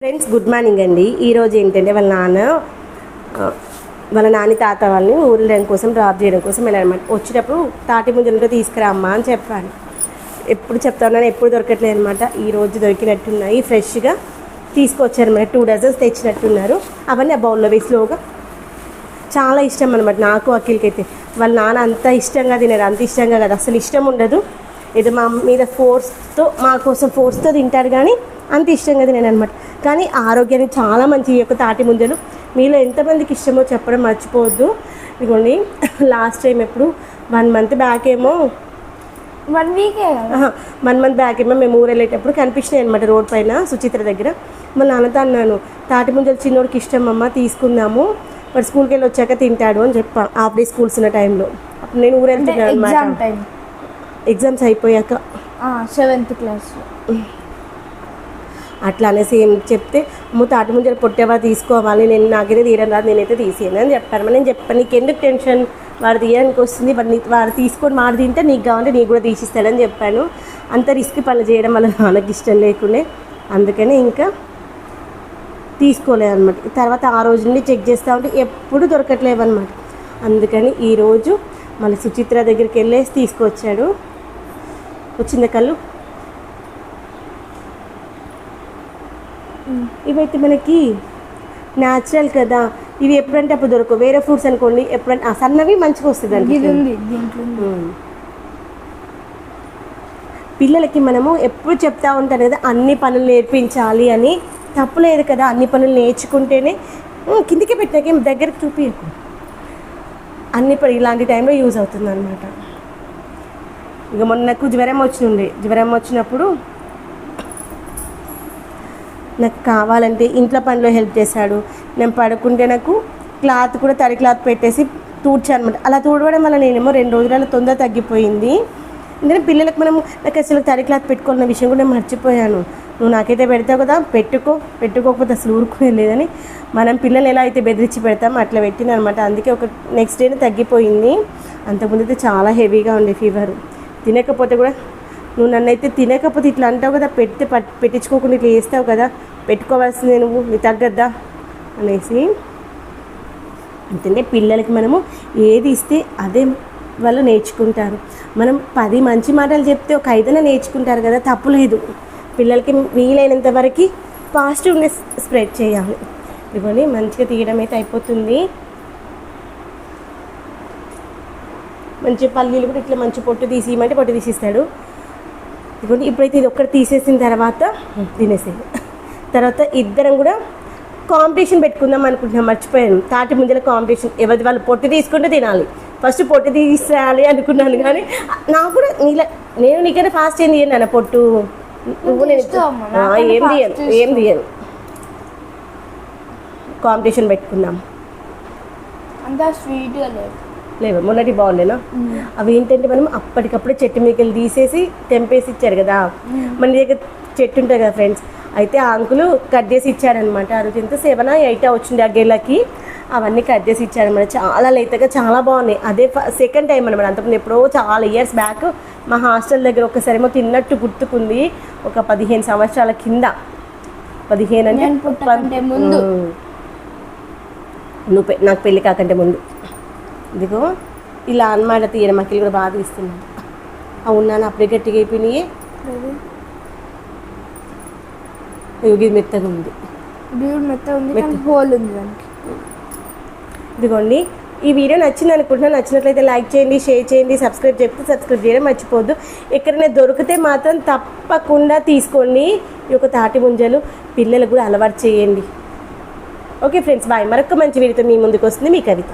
Friends good morning అండి. ఈరోజు ఏంటంటే వాళ్ళ నాన్న వాళ్ళ నాని తాత వాళ్ళని ఊరు కోసం డ్రాప్ చేయడం కోసం వెళ్ళారనమాట వచ్చేటప్పుడు తాటి ముంజలుంటే తీసుకురామ్మా అని చెప్పాను. ఎప్పుడు చెప్తాను ఎప్పుడు దొరకట్లేదు అనమాట ఈ రోజు దొరికినట్టున్నాయి ఫ్రెష్గా తీసుకొచ్చారనమాట టూ డజన్స్ తెచ్చినట్టున్నారు. అవన్నీ ఆ బౌల్లో వేసి స్లోగా చాలా ఇష్టం అనమాట నాకు అఖిల్కి అయితే వాళ్ళ నాన్న అంత ఇష్టంగా తినరు అంత ఇష్టంగా కదా. అసలు ఇష్టం ఉండదు. ఏదో మా మీద ఫోర్స్తో మా కోసం ఫోర్స్తో తింటారు కానీ అంత ఇష్టంగా తినను అనమాట కానీ ఆరోగ్యానికి చాలా మంచి ఈ యొక్క తాటి ముంజలు. మీలో ఎంతమందికి ఇష్టమో చెప్పడం మర్చిపోవద్దు. ఇదిగోండి లాస్ట్ టైం ఎప్పుడు? వన్ మంత్ బ్యాక్ ఏమో? వన్ వీకే వన్ మంత్ బ్యాక్ ఏమో మేము ఊరు వెళ్ళేటప్పుడు కనిపించినాయి అనమాట రోడ్ పైన సుచిత్ర దగ్గర. మా నాన్నతో అన్నాను తాటి ముంజలు చిన్నోడికి ఇష్టం అమ్మ తీసుకుందాము వాడు స్కూల్కి వెళ్ళి వచ్చాక తింటాడు అని చెప్పా. హాఫ్ డే స్కూల్స్ ఉన్న టైంలో అప్పుడు నేను ఊరు వెళ్తున్నాను అనమాట ఎగ్జామ్స్ అయిపోయాక సెవెంత్ క్లాస్ అట్లా అనేసి ఏం చెప్తే అమ్మ తాటి ముంజలు పొట్టేవా తీసుకోవాలి నేను నాకైతే తీయడం రాదు నేనైతే తీసేయను అని చెప్పాను మరి నేను చెప్పాను నీకు ఎందుకు టెన్షన్? వాడు తీయడానికి వస్తుంది వాడు నీ వాడు తీసుకొని మాడు తింటే నీకు కావాలంటే నీకు కూడా తీసిస్తాడని చెప్పాను. అంత రిస్క్ పనులు చేయడం వల్ల నాన్నకి ఇష్టం లేకుండే. అందుకని ఇంకా తీసుకోలేదు అనమాట తర్వాత ఆ రోజు నుండి చెక్ చేస్తూ ఉంటే ఎప్పుడు దొరకట్లేవు అనమాట అందుకని ఈరోజు మళ్ళీ సుచిత్ర దగ్గరికి వెళ్ళేసి తీసుకొచ్చాడు. వచ్చింది కళ్ళు? ఇవైతే మనకి న్యాచురల్ కదా. ఇవి ఎప్పుడంటే అప్పుడు దొరకవు. వేరే ఫ్రూట్స్ అనుకోండి ఎప్పుడంటే ఆ సన్నవి మంచిగా వస్తుంది అండి. పిల్లలకి మనము ఎప్పుడు చెప్తా ఉంటాం కదా అన్ని పనులు నేర్పించాలి అని. తప్పులేదు కదా అన్ని పనులు నేర్చుకుంటేనే. కిందికి పెట్టాక దగ్గరికి చూపించకు అన్ని ఇలాంటి టైంలో యూజ్ అవుతుంది అనమాట ఇక మొన్న నాకు జ్వరం వచ్చిండే జ్వరం వచ్చినప్పుడు నాకు కావాలంటే ఇంట్లో పనిలో హెల్ప్ చేశాడు. నేను పడుకుంటే నాకు క్లాత్ కూడా తడి క్లాత్ పెట్టేసి తూడ్చాను అనమాట అలా తూడవడం వల్ల నేనేమో రెండు రోజులలో తొందర తగ్గిపోయింది. ఎందుకంటే పిల్లలకు మనం నాకు అసలు తడి క్లాత్ పెట్టుకోవాలన్న విషయం కూడా నేను మర్చిపోయాను. నువ్వు నాకైతే పెడతావు కదా పెట్టుకో. పెట్టుకోకపోతే అసలు ఊరుకునే లేదని మనం పిల్లలు ఎలా అయితే బెదిరించి పెడతామో అట్లా పెట్టిన అనమాట అందుకే ఒక నెక్స్ట్ డేనే తగ్గిపోయింది. అంతకుముందు అయితే చాలా హెవీగా ఉండే ఫీవర్ తినకపోతే కూడా నువ్వు నన్నైతే తినకపోతే ఇట్లా అంటావు కదా పెడితే పెట్టించుకోకుండా ఇట్లా చేస్తావు కదా పెట్టుకోవాల్సిందే నువ్వు నీ తగ్గద్దా అనేసి. అంతే పిల్లలకి మనము ఏది ఇస్తే అదే వాళ్ళు నేర్చుకుంటారు. మనం పది మంచి మాటలు చెప్తే ఒక ఐదైనా నేర్చుకుంటారు కదా తప్పులేదు పిల్లలకి వీలైనంత వరకు పాజిటివ్నెస్ స్ప్రెడ్ చేయాలి. ఇదిగోని మంచిగా తీయడం అయితే అయిపోతుంది. మంచి పల్లీలు కూడా ఇట్లా మంచి పొట్టు తీసి ఇవ్వమంటే పొట్టు తీసిస్తాడు. ఇదిగోండి ఇప్పుడైతే ఇది ఒక్కటి తీసేసిన తర్వాత తినేసేది తర్వాత ఇద్దరం కూడా కాంపిటీషన్ పెట్టుకుందాం అనుకుంటున్నాం మర్చిపోయాను. తాటి ముంజల కాంపిటీషన్. ఎవరి వాళ్ళు పొట్టు తీసుకుంటే తినాలి. ఫస్ట్ పొట్టు తీసేయాలి అనుకున్నాను కానీ నాకు కూడా నీలా నేను నీకైనా ఫాస్ట్ ఏం తీయను అన్న పొట్టు. నువ్వు నేను ఏం తీయను ఏం తీయను. కాంపిటీషన్ పెట్టుకుందాం. అంత స్వీట్గా లేదు. లేవు మొన్నటి బాగుండేనా? అవి ఏంటంటే మనం అప్పటికప్పుడు చెట్టు మీకలు తీసేసి తెంపేసి ఇచ్చారు కదా. మన దగ్గర చెట్టు ఉంటుంది కదా ఫ్రెండ్స్ అయితే ఆ అంకులు కట్ చేసి ఇచ్చారనమాట ఆ రోజు ఎంత సెవెన్ ఎయిట్ వచ్చింది ఆ గేళ్ళకి అవన్నీ కట్ చేసి ఇచ్చారనమాట చాలా లేతగా చాలా బాగున్నాయి. అదే సెకండ్ టైం అనమాట అంతకుముందు ఎప్పుడో చాలా ఇయర్స్ బ్యాక్ మా హాస్టల్ దగ్గర ఒకసారేమో తిన్నట్టు గుర్తుకుంది. ఒక పదిహేను సంవత్సరాల కింద. పదిహేను అంటే ముందు. నువ్వు నాకు పెళ్ళి కాకంటే ముందు. ఇదిగో ఇలా అన్నమాట తీయడం అక్కలు కూడా బాగా తీస్తున్నాను అవునాను అప్పుడే గట్టిగా అయిపోయినాయి. ఇది మెత్తగా ఉంది. ఇదిగోండి ఈ వీడియో నచ్చింది అనుకుంటున్నా నచ్చినట్లయితే లైక్ చేయండి షేర్ చేయండి సబ్స్క్రైబ్ చెప్తే సబ్స్క్రైబ్ చేయడం మర్చిపోద్దు ఎక్కడైనా దొరికితే మాత్రం తప్పకుండా తీసుకోండి. ఈ యొక్క తాటి ముంజలు పిల్లలకు కూడా అలవాటు చేయండి. Okay friends bye. మరొక మంచి వీడియోతో మీ ముందుకు వస్తుంది మీ కవిత.